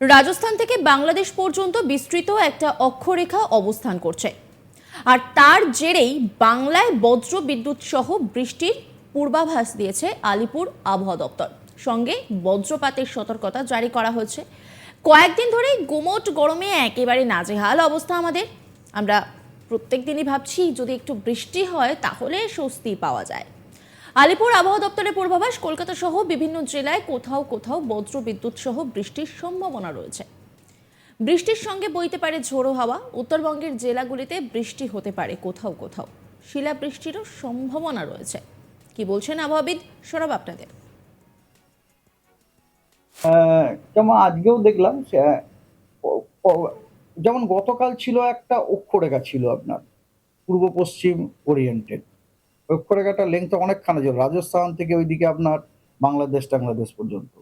রাজস্থান থেকে বাংলাদেশ পর্যন্ত বিস্তৃত একটা অক্ষরেখা অবস্থান করছে। আর তার জেরেই বাংলায় বজ্র বিদ্যুৎ সহ বৃষ্টির পূর্বাভাস দিয়েছে আলিপুর আবহাওয়া দপ্তর। সঙ্গে বজ্রপাতের সতর্কতা জারি করা হয়েছে। কয়েকদিন ধরেই গুমোট গরমে একেবারে নাজেহাল অবস্থা আমাদের। আমরা প্রত্যেক দিনই ভাবছি, যদি একটু বৃষ্টি হয়, তাহলে স্বস্তি পাওয়া যায়। আলিপুর আবহাওয়া দপ্তরের পূর্বাভাস, কলকাতা সহ বিভিন্ন জেলায় কোথাও কোথাও বজ্র বিদ্যুৎ সহ বৃষ্টির সম্ভাবনা রয়েছে। বৃষ্টির সঙ্গে বইতে পারে ঝোড়ো হাওয়া। উত্তরবঙ্গের জেলাগুলিতে বৃষ্টি হতে পারে কোথাও কোথাও। শিলাবৃষ্টিরও সম্ভাবনা রয়েছে। কি বলছেন আবহাওয়াবিদ সরব আপনাদের? যেমন আজকেও দেখলাম যেমন গতকাল ছিল একটা অক্ষরেখা ছিল আপনার, পূর্ব পশ্চিম ওরিয়েন্টেড অক্ষরেখাটা লেংথ অনেকখানি ছিল রাজস্থান থেকে ওইদিকে আপনার বাংলাদেশ, টাংলাদেশ পর্যন্ত।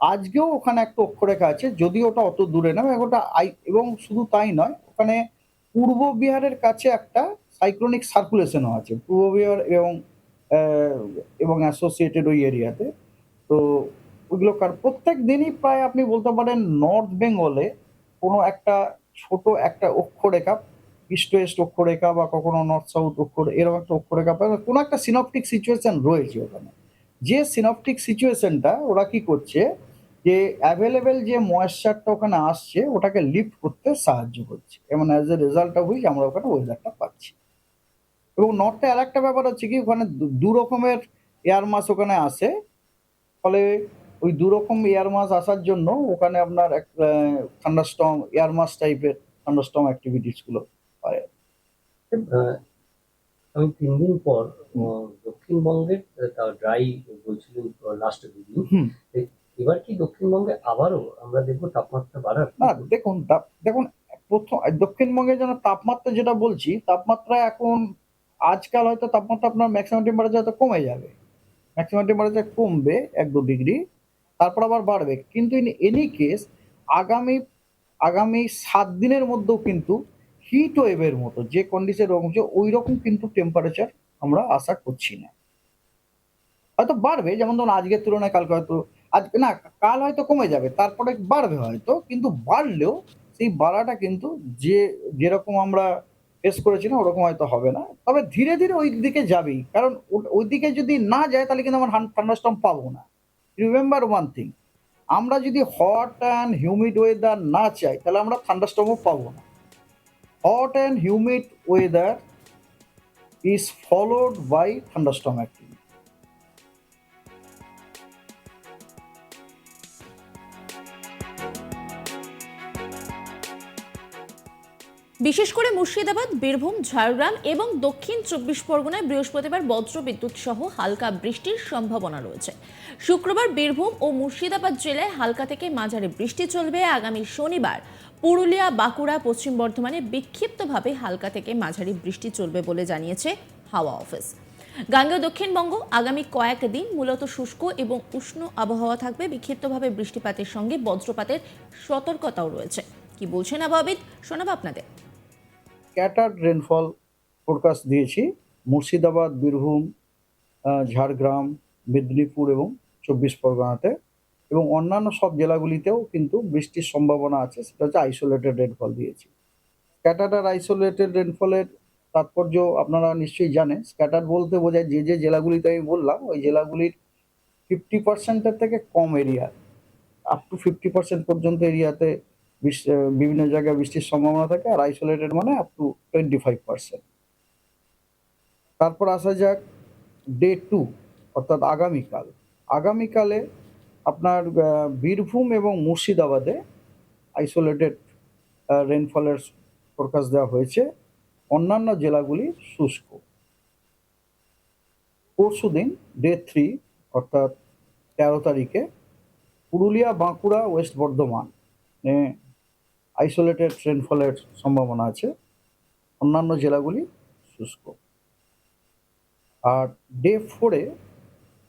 আজকেও ওখানে একটা অক্ষরেখা আছে যদিও ওটা অত দূরে না, ওটা আই, এবং শুধু তাই নয়, ওখানে পূর্ব বিহারের কাছে একটা সাইক্লোনিক সার্কুলেশনও আছে। পূর্ব বিহার এবং এবং অ্যাসোসিয়েটেড ওই এরিয়াতে। তো ওইগুলো কার, প্রত্যেক দিনই প্রায় আপনি বলতে পারেন নর্থ বেঙ্গলে কোনো একটা ছোট একটা অক্ষরেখা ইস্ট ওয়েস্ট অক্ষরেখা বা কখনো নর্থ সাউথ অক্ষর এরকম একটা অক্ষরেখা পায় কোনো একটা সিনপটিক সিচুয়েশন রয়েছে ওখানে। যে সিনপটিক সিচুয়েশনটা ওরা কি করছে যে অ্যাভেলেবেল যে ময়েশ্চারটা ওখানে আসছে ওটাকে লিফট করতে সাহায্য করছে। এবং as a result of which আমরা ওখানে ওয়েদারটা পাচ্ছি। এবং নর্থে আর একটা ব্যাপার হচ্ছে কি ওখানে দু- রকমের এয়ার মাস ওখানে আসে। ফলে ওই দু রকম এয়ার মাস আসার জন্য ওখানে আপনার এক থান্ডারস্টম এয়ার মাস টাইপের থান্ডারস্টম অ্যাক্টিভিটিসগুলো আহ, আমি তিন দিন পর দক্ষিণবঙ্গের ড্রাই বলছিলেন লাস্ট দুদিন। এবার কি দক্ষিণবঙ্গে আবারও আমরা দেখব তাপমাত্রা বাড়ার? না দেখুন তাপ- দেখুন প্রথম দক্ষিণবঙ্গে যেন তাপমাত্রা যেটা বলছি তাপমাত্রা এখন আজকাল হয়তো তাপমাত্রা আপনার ম্যাক্সিমাম টেম্পারেচার হয়তো কমে যাবে। ম্যাক্সিমাম টেম্পারেচার কমবে এক দু ডিগ্রি তারপর আবার বাড়বে। কিন্তু ইন এনি কেস আগামী আগামী সাত দিনের মধ্যেও কিন্তু হিট ওয়েভের মতো যে কন্ডিশন রকম ওই রকম কিন্তু টেম্পারেচার আমরা আশা করছি না। হয়তো বাড়বে, যেমন ধরুন আজকের তুলনায় কালকে হয়তো আজকে না, কাল হয়তো কমে যাবে, তারপরে বাড়বে হয়তো, কিন্তু বাড়লেও সেই বাড়াটা কিন্তু যে, যেরকম আমরা ফেস করেছিলাম, ওরকম হয়তো হবে না। তবে ধীরে ধীরে ওই দিকে যাবেই, কারণ ওই দিকে যদি না যায়, তাহলে কিন্তু আমরা থান্ডারস্টর্ম পাবো না। রিমেম্বার ওয়ান থিং আমরা যদি হট অ্যান্ড হিউমিড ওয়েদার না চাই, তাহলে আমরা থান্ডারস্টর্মও পাবো না। Hot and humid weather is followed by activity বিশেষ করে মুর্শিদাবাদ, বীরভূম, ঝাড়গ্রাম এবং দক্ষিণ চব্বিশ পরগনায় বৃহস্পতিবার বজ্র বিদ্যুৎ সহ হালকা বৃষ্টির সম্ভাবনা রয়েছে। শুক্রবার বীরভূম ও মুর্শিদাবাদ জেলায় হালকা থেকে মাঝারি বৃষ্টি চলবে আগামী শনিবার। পুরুলিয়া, বাঁকুড়া, পশ্চিম বর্ধমানে বিক্ষিপ্তভাবে হালকা থেকে মাঝারি বৃষ্টি চলবে বলে জানিয়েছে হাওয়া অফিস। গাঙ্গেয় দক্ষিণবঙ্গ আগামী কয়েকদিন মূলত শুষ্ক এবং উষ্ণ আবহাওয়া থাকবে। বিক্ষিপ্তভাবে বৃষ্টিপাতের সঙ্গে বজ্রপাতের সতর্কতাও রয়েছে। কি বলছেন আবহাওয়াবিদ? শোনাবো আপনাদের। স্ক্যাটার্ড রেনফল ফোরকাস্ট দিয়েছি। মুর্শিদাবাদ, বীরভূম ঝাড়গ্রাম, মেদিনীপুর এবং চব্বিশ পরগনাতে এবং অন্যান্য সব জেলাগুলিতেও কিন্তু বৃষ্টির সম্ভাবনা আছে, সেটা হচ্ছে আইসোলেটেড রেনফল দিয়েছি। স্ক্যাটার্ড আর আইসোলেটেড রেনফলের তাৎপর্য আপনারা নিশ্চয়ই জানেন। স্ক্যাটার বলতে বোঝায় যে যে জেলাগুলিতে আমি বললাম, ওই জেলাগুলির ফিফটি পার্সেন্টের থেকে কম area up to fifty percent পর্যন্ত এরিয়াতে বিভিন্ন জায়গায় বৃষ্টির সম্ভাবনা থাকে, আর আইসোলেটেড মানে up to twenty five percent তারপর আসা যাক ডে টু অর্থাৎ আগামীকাল। আগামীকালে আপনার বীরভূম এবং মুর্শিদাবাদে আইসোলেটেড রেনফলের ফোরকাস্ট দেওয়া হয়েছে। অন্যান্য জেলাগুলি শুষ্ক। পরশু দিন ডে থ্রি অর্থাৎ তেরো তারিখে পুরুলিয়া, বাঁকুড়া, ওয়েস্ট বর্ধমান আইসোলেটেড রেনফলের সম্ভাবনা আছে। অন্যান্য জেলাগুলি শুষ্ক। আর ডে ফোরে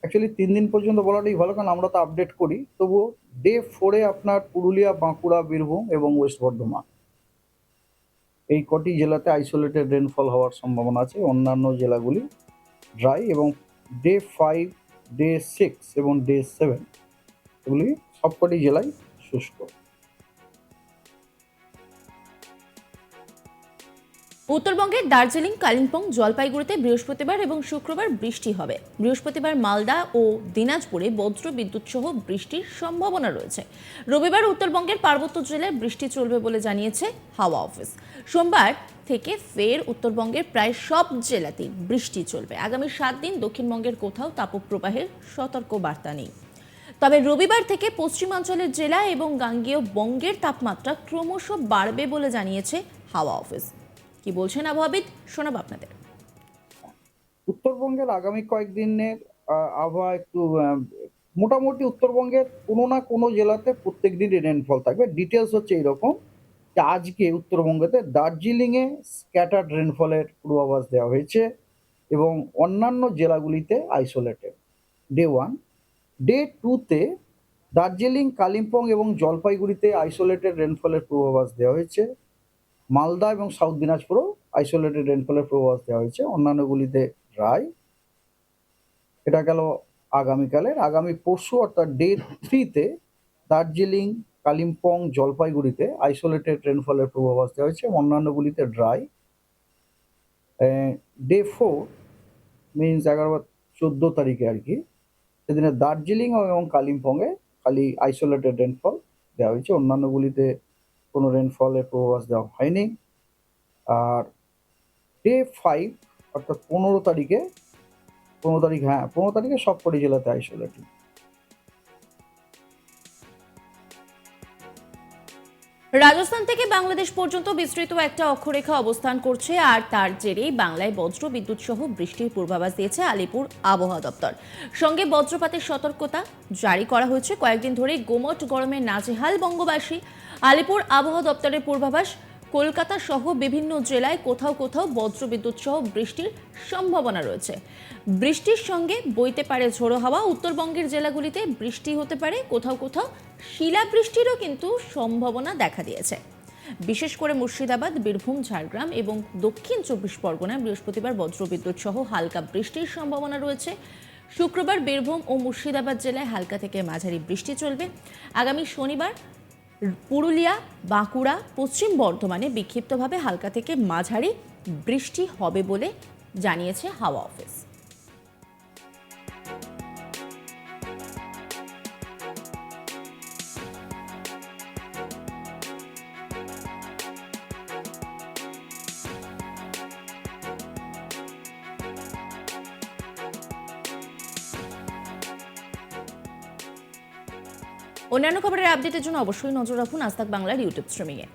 অ্যাকচুয়ালি তিন দিন পর্যন্ত বলাটাই ভালো, কারণ আমরা তো আপডেট করি। তবুও ডে ফোরে আপনার পুরুলিয়া, বাঁকুড়া, বীরভূম এবং ওয়েস্ট বর্ধমান এই কটি জেলাতে আইসোলেটেড রেনফল হওয়ার সম্ভাবনা আছে। অন্যান্য জেলাগুলি ড্রাই এবং ডে ফাইভ ডে সিক্স এবং ডে সেভেন এগুলি সবকটি জেলায় শুষ্ক। উত্তরবঙ্গের দার্জিলিং, কালিম্পং, জলপাইগুড়িতে বৃহস্পতিবার এবং শুক্রবার বৃষ্টি হবে। বৃহস্পতিবার মালদা ও দিনাজপুরে বজ্র বিদ্যুৎ সহ বৃষ্টির সম্ভাবনা রয়েছে। রবিবার উত্তরবঙ্গের পার্বত্য জেলায় বৃষ্টি চলবে বলে জানিয়েছে হাওয়া অফিস। সোমবার থেকে ফের উত্তরবঙ্গের প্রায় সব জেলাতেই বৃষ্টি চলবে। আগামী সাত দিন দক্ষিণবঙ্গের কোথাও তাপপ্রবাহের সতর্ক বার্তা নেই। তবে রবিবার থেকে পশ্চিমাঞ্চলের জেলা এবং গাঙ্গেয় বঙ্গের তাপমাত্রা ক্রমশ বাড়বে বলে জানিয়েছে হাওয়া অফিস। কি বলছেন আবহাওয়াবিদ? শোনাব আপনাদের। উত্তরবঙ্গের আগামী কয়েকদিনের আবহাওয়া একটু মোটামুটি উত্তরবঙ্গের কোনো না কোনো জেলাতে প্রত্যেক দিনই রেনফল থাকবে। ডিটেলস হচ্ছে এরকম যে আজকে উত্তরবঙ্গতে দার্জিলিংয়ে স্ক্যাটার্ড রেনফলের পূর্বাভাস দেওয়া হয়েছে এবং অন্যান্য জেলাগুলিতে আইসোলেটেড ডে ওয়ান ডে টুতে দার্জিলিং, কালিম্পং এবং জলপাইগুড়িতে আইসোলেটেড রেনফলের পূর্বাভাস দেওয়া হয়েছে। মালদা এবং সাউথ দিনাজপুরও আইসোলেটেড রেনফলের পূর্বাভাস দেওয়া হয়েছে। অন্যান্যগুলিতে ড্রাই এটা গেল আগামীকালের। আগামী পরশু অর্থাৎ ডে থ্রিতে দার্জিলিং, কালিম্পং, জলপাইগুড়িতে আইসোলেটেড রেনফলের পূর্বাভাস দেওয়া হয়েছে অন্যান্যগুলিতে ড্রাই ডে ফোর মিনস এগারো চোদ্দ তারিখে আর কি। সেদিনে দার্জিলিং এবং কালিম্পংয়ে খালি আইসোলেটেড রেনফল দেওয়া হয়েছে। অন্যান্যগুলিতে কোনো রেনফলের পূর্বাভাস দেওয়া হয়নি। আর ডে ফাইভ অর্থাৎ পনেরো তারিখে, পনেরো তারিখ হ্যাঁ পনেরো তারিখে সবকটি জেলাতে আইসোলেটেড রাজস্থান থেকে বাংলাদেশ পর্যন্ত বিস্তৃত একটা অক্ষরেখা অবস্থান করছে, আর তার জেরেই বাংলায় বজ্র বিদ্যুৎ সহ বৃষ্টির পূর্বাভাস দিয়েছে আলিপুর আবহাওয়া দপ্তর। সঙ্গে বজ্রপাতের সতর্কতা জারি করা হয়েছে। কয়েকদিন ধরে গোমট গরমে নাজেহাল বঙ্গবাসী। আলিপুর আবহাওয়া দপ্তরের পূর্বাভাস কলকাতা সহ বিভিন্ন জেলায় কোথাও কোথাও বজ্রবিদ্যুৎ সহ বৃষ্টির সম্ভাবনা রয়েছে। বৃষ্টির সঙ্গে বইতে পারে ঝোড়ো হাওয়া। উত্তরবঙ্গের জেলাগুলিতে বৃষ্টি হতে পারে, কোথাও কোথাও শিলাবৃষ্টিরও কিন্তু সম্ভাবনা দেখা দিয়েছে। বিশেষ করে মুর্শিদাবাদ, বীরভূম, ঝাড়গ্রাম এবং দক্ষিণ চব্বিশ পরগনায় বৃহস্পতিবার বজ্রবিদ্যুৎ সহ হালকা বৃষ্টির সম্ভাবনা রয়েছে। শুক্রবার বীরভূম ও মুর্শিদাবাদ জেলায় হালকা থেকে মাঝারি বৃষ্টি চলবে। আগামী শনিবার পুরুলিয়া বাঁকুড়া পশ্চিম বর্ধমানে বিক্ষিপ্তভাবে হালকা থেকে মাঝারি বৃষ্টি হবে বলে জানিয়েছে হাওয়া অফিস। অন্যান্য খবরের আপডেটের জন্য অবশ্যই নজর রাখুন আস্তাক বাংলার ইউটিউব স্ট্রিমিংয়ে